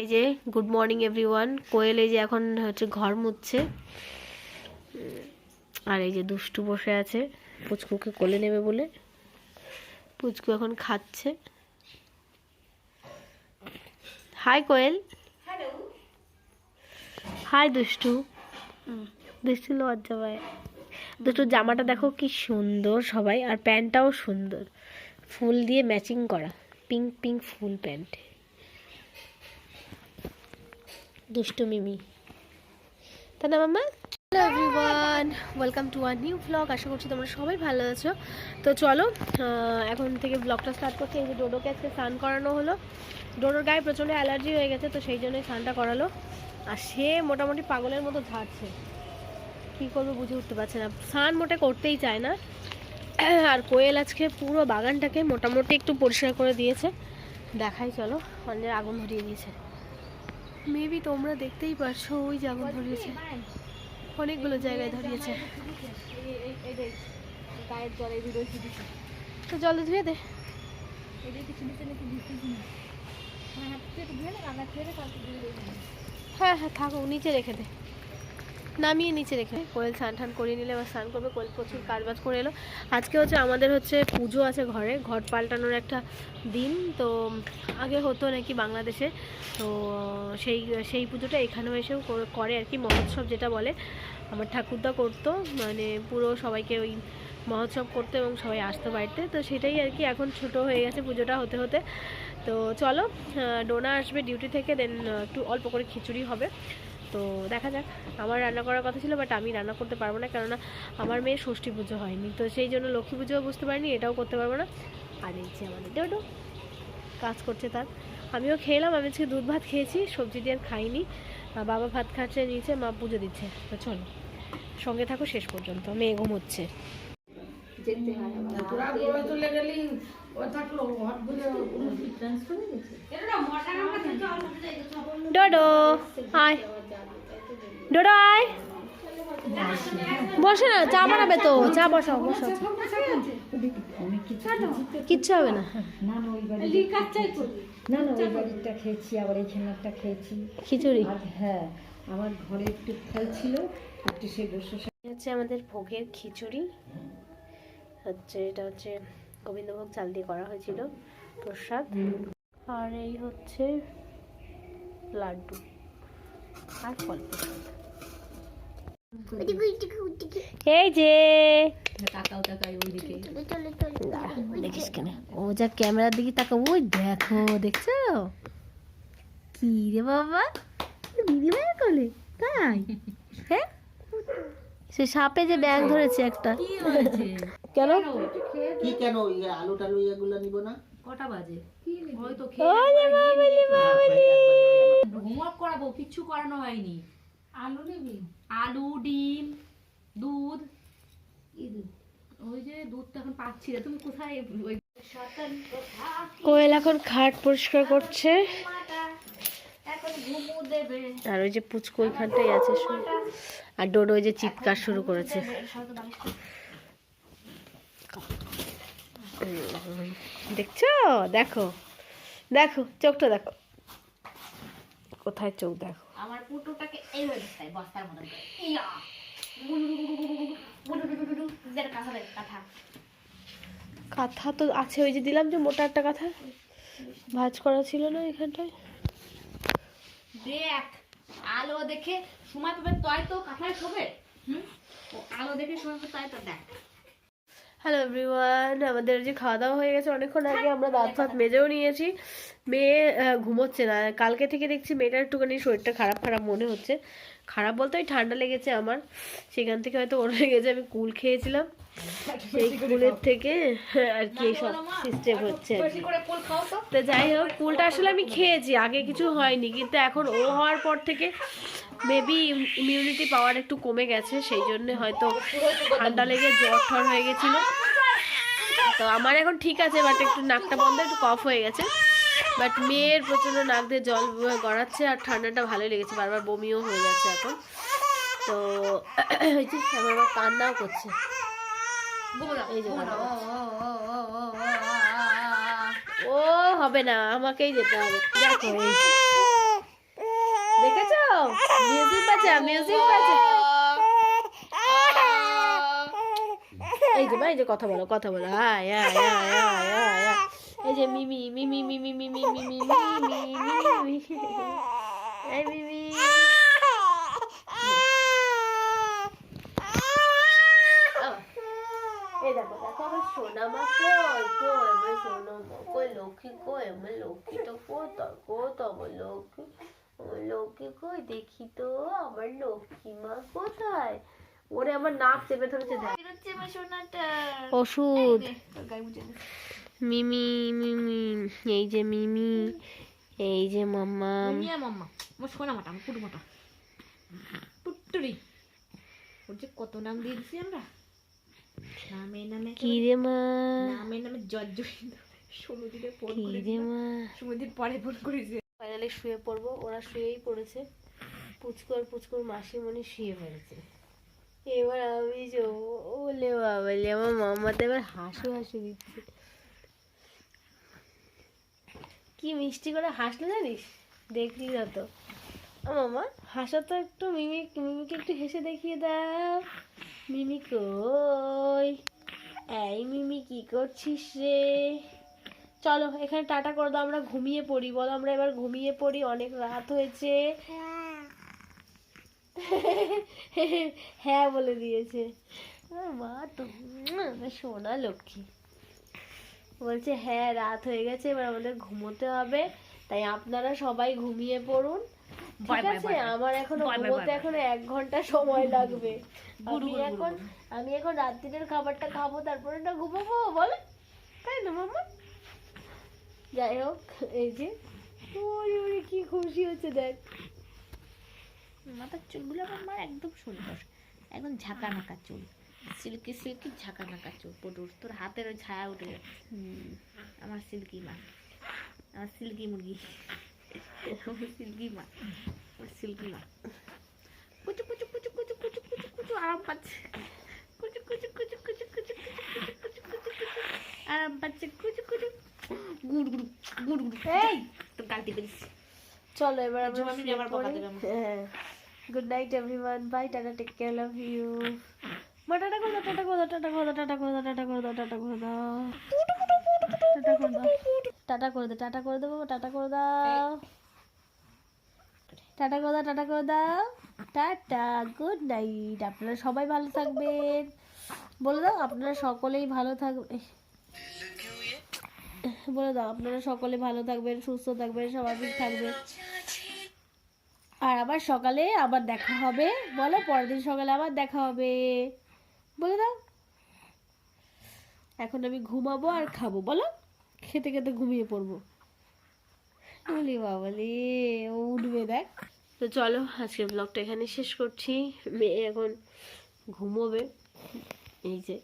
এই যে good morning everyone কোয়েল এই যে এখন হচ্ছে ঘর মুছছে। উম, আর এই যে দুষ্টু বসে আছে। পুচকুকে কোলে নেবে বলে? পুচকু এখন খাচ্ছে। হাই কোয়েল। হাই দুষ্টু। দুষ্টু লজ্জা পায়। দুটো জামাটা দেখো কি সুন্দর সবাই আর প্যান্টটাও সুন্দর। ফুল দিয়ে ম্যাচিং করা। Pink pink full pant. দুষ্টু মিমি। তাই না, মাম্মা? Hello everyone welcome to our new blog আশা করছি তোমরা সবাই ভালো আছো। তো চলো এখন থেকে ব্লগটা স্টার্ট করছি। এই যে ডোডোকে আজকে স্নান করানো হলো। ডোডোর গায়ে প্রচণ্ড অ্যালার্জি হয়ে গেছে, তো সেই জন্যই স্নানটা করালো। আর সে মোটামুটি পাগলের মতো ঝাড়ছে। কী করব বুঝে উঠতে পারছে না। স্নান মোটে করতেই চায় না। আর কোয়েল আজকে পুরো বাগানটাকে মোটামুটি একটু পরিষ্কার করে দিয়েছে। দেখাই চলো অনেক আগুন ধরিয়ে দিয়েছে। মেবি তোমরা দেখতেই পারছ, ওই যে ধরিয়েছে। অনেকগুলো জায়গায় ধরিয়েছে। তো জলে ধুয়ে দে। হ্যাঁ হ্যাঁ থাকো, নিচে রেখে দে। নামিয়ে নিচে রেখে কোয়েল স্নান টান করিয়ে নিলে এবার স্নান করবে, কোয়েল প্রচুর কাজবাজ করে এলো। আজকে হচ্ছে আমাদের হচ্ছে পুজো আছে ঘরে ঘর পাল্টানোর একটা দিন। তো আগে হতো নাকি বাংলাদেশে। তো সেই সেই পুজোটা এখানেও এসেও করে আর কি, মহোৎসব যেটা বলে। আমার ঠাকুরদা করতো মানে পুরো সবাইকে ওই মহোৎসব করতো এবং সবাই আসতো বাড়িতে। তো সেটাই আর কি, এখন ছোট হয়ে গেছে পুজোটা হতে হতে। তো চলো ডোনা আসবে ডিউটি থেকে, দেন একটু অল্প করে খিচুড়ি হবে। তো দেখা যাক। আমার রান্না করার কথা ছিল বাট আমি রান্না করতে পারব না কেননা আমার মেয়ের ষষ্ঠী পুজো হয়নি। তো সেই জন্য লক্ষ্মী পুজোও বুঝতে পারিনি এটাও করতে পারব না। আর এই যে আমাদের ডোডো কাজ করছে তার। আমিও খেলাম আমি আজকে দুধ ভাত খেয়েছি সবজি দিয়ে আর খাইনি। বাবা ভাত খাচ্ছে নিচে মা পুজো দিচ্ছে। তো চলো সঙ্গে থাকো শেষ পর্যন্ত। মেয়ে ঘুমোচ্ছে। ডোডো আয়। ডোডো আয়। বসে না চা বানাবে তো চা বসাও বসাও। কিচ্ছু হবে না। না না ওই বাড়ি না না ওই বাড়িটা খেয়েছি আবার এইখানে একটা খেয়েছি। খিচুড়ি? হ্যাঁ আমার ঘরে একটু ফল ছিল একটু সেই বসে হচ্ছে আমাদের ভোগের খিচুড়ি। হচ্ছে এটা হচ্ছে গোবিন্দভোগ চাল দিয়ে করা হয়েছিল প্রসাদ। আর এই হচ্ছে লাড্ডু আর ফল প্রসাদ। এই যে দেখিস কেন। ও যা ক্যামেরার দিকে তাকা ওই দেখো দেখছ? কি রে বাবা? দিদি ভাই কোলে? তাই? হ্যাঁ? সে সাপে যে ব্যাগ ধরেছে একটা। কেন? কি কেন আলু টালু এগুলো নিব না? কটা বাজে? ওই তো ওরে বাবালি বাবালি হোমওয়ার্ক করাবো কিচ্ছু করানো হয়নি। আলু নিবি? আলু ডিম দুধ। ওই যে দুধটা এখন পাচ্ছি না। তুমি কোথায় ওই কোয়েল এখন খাট পরিষ্কার করছে। আর ওই যে পুচকু ওইখানটাই আছে। আর ডোডো ওই যে চিৎকার শুরু করেছে। দেখছ? দেখো। দেখো চোখটা দেখো। কোথায় চোখ দেখো? আমার পুটুটাকে এইভাবে বস্তার। ইয়া! কাঁথা তো আছে ওই যে দিলাম যে মোটা একটা কাঁথা। ভাজ করা ছিল না এখানটায়। দেখ আলো দেখে সময় পাবে তাই তো কাঁথায় শোবে। হুম? ও আলো দেখে সময় পাবে তাই তো দেখ। হ্যালো এভরিওয়ান আমাদের যে খাওয়া দাওয়া হয়ে গেছে অনেকক্ষণ আগে আমরা দাঁত ফাত মেজেও নিয়েছি। মেয়ে ঘুমোচ্ছে না। কালকে থেকে দেখছি মেয়েটার একটুখানি শরীরটা খারাপ খারাপ মনে হচ্ছে। খারাপ বলতে ওই ঠান্ডা লেগেছে আমার। সেখান থেকে হয়তো ওর লেগেছে আমি কুল খেয়েছিলাম। সেই কুলের থেকে আর কি সব সিস্টেম হচ্ছে তো যাই হোক কুলটা আসলে আমি খেয়েছি আগে কিছু হয়নি। কিন্তু এখন ও হওয়ার পর থেকে মেবি ইমিউনিটি পাওয়ার একটু কমে গেছে, সেই জন্য হয়তো ঠান্ডা লেগে জ্বর ঠর হয়ে গেছিল। তো আমার এখন ঠিক আছে বাট একটু নাকটা বন্ধ, একটু কফ হয়ে গেছে। বাট মেয়ের প্রচণ্ড নাক দিয়ে জল গড়াচ্ছে আর ঠান্ডাটা ভালোই লেগেছে, বারবার বমিও হয়ে যাচ্ছে এখন। তো এই যে আবার কান্নাও করছে। এই ও, হবে না, আমাকেই যেতে হবে। দেখো। বাজা মিউজিক বাজা। এই যে এই যে কথা বলো কথা বলো। Hi hi hi hi hi. এই যে মিমি মিমি মিমি মিমি মিমি মিমি মিমি এই মিমি। এই দেখো দেখো আমার সোনা মা কই কই আমার সোনা মা? কই লক্ষ্মী কই আমার লক্ষ্মী তো কোথায় কোথায় আমার লক্ষ্মী? লক্ষ্মী কই দেখি তো আমার লক্ষ্মী মা কোথায়? ওরে আমার নাক চেপে ধরেছে দেখ। বেরোচ্ছে আমার সোনাটা। ওষুধ। মিমি মিমি এই যে মিমি এই যে মাম্মা। মাম্মা আমার সোনা মাটা আমার পুটু মাটা। পুট্টুরি ওর যে কত নাম দিয়ে দিছি আমরা? নামে নামে কি রে মা? নামে নামে জর্জরিত দিনে ফোন করে রে মা? পরে ফোন করেছে। ফাইনালি শুয়ে পড়ব। ওরা শুয়েই পড়েছে। পুচকর পুচকর মাসিমণি শুয়ে পড়েছে। এবার আমি যাব ওলে বাবালে, আমার মাম্মাতে এবার হাসু হাসু দিচ্ছে। কি মিষ্টি করে হাসলো জানিস? দেখলি না তো। মামা, হাসা তো একটু মিমি, মিমিকে একটু হেসে দেখিয়ে দাও। মিমি কই? এই মিমি, কি করছিস রে? চলো এখানে টাটা করে দাও আমরা ঘুমিয়ে পড়ি। বলো আমরা এবার ঘুমিয়ে পড়ি অনেক রাত হয়েছে। হ্যাঁ বলে দিয়েছে। মা তো সোনা লক্ষ্মী। বলছে হ্যাঁ রাত হয়ে গেছে এবার আমাদের ঘুমোতে হবে। তাই আপনারা সবাই ঘুমিয়ে পড়ুন। ঠিক আছে. আমার এখন ঘুমোতে bye. এক ঘণ্টা সময় লাগবে। আমি এখন আমি এখন রাত্রিরের খাবারটা খাব তারপরে না ঘুমাবো বলো। তাই না মামা যাই হোক এই যে ওরে ওরে কি খুশি হচ্ছে দেখ মাথার চুলগুলো আমার মার একদম সুন্দর একদম ঝাঁকা নাকা চুল সিল্কি সিল্কি ঝাঁকা নাকা চুল পটুর তোর হাতের ওই ছায়া উঠে যাচ্ছে আমার সিল্কি মা আমার সিল্কি মুরগি আমার সিল্কি মা আমার সিল্কি মা কুচু কুচু কুচু কুচু কুচু কুচু কুচু আরাম পাচ্ছে কুচু কুচু কুচু কুচু কুচু কুচু কুচু কুচু কুচু কুচু আরাম পাচ্ছে কুচু কুচু গুড় গুড় গুড় গুড় এই চলো এবার আমরা জমা আবার বকা দেবে হ্যাঁ good night everyone bye tata take care love you মা টাটা করে দাও টাটা করে দাও টাটা করে দাও টাটা করে দাও টাটা করে দাও টাটা করে দাও টাটা করে দাও টাটা করে দাও টাটা করে দাও বাবা, টাটা করে দাও টাটা করে দাও টাটা করে দাও টাটা গুড নাইট আপনারা সবাই ভালো থাকবেন বলে দাও আপনারা সকলেই ভালো থাকবে বলে দাও, আপনারা সকলে ভালো থাকবেন, সুস্থ থাকবেন স্বাভাবিক থাকবেন আর আবার সকালে আবার দেখা হবে, বলো পরের দিন সকালে আবার দেখা হবে। বলে দাও। এখন আমি ঘুমাবো আর খাব, বলো। খেতে খেতে ঘুমিয়ে পড়ব। বলি বাবালি ও উঠবে, দেখ। তো চলো, আজকের ব্লগটা এখানে শেষ করছি। মেয়ে এখন ঘুমোবে। এই যে।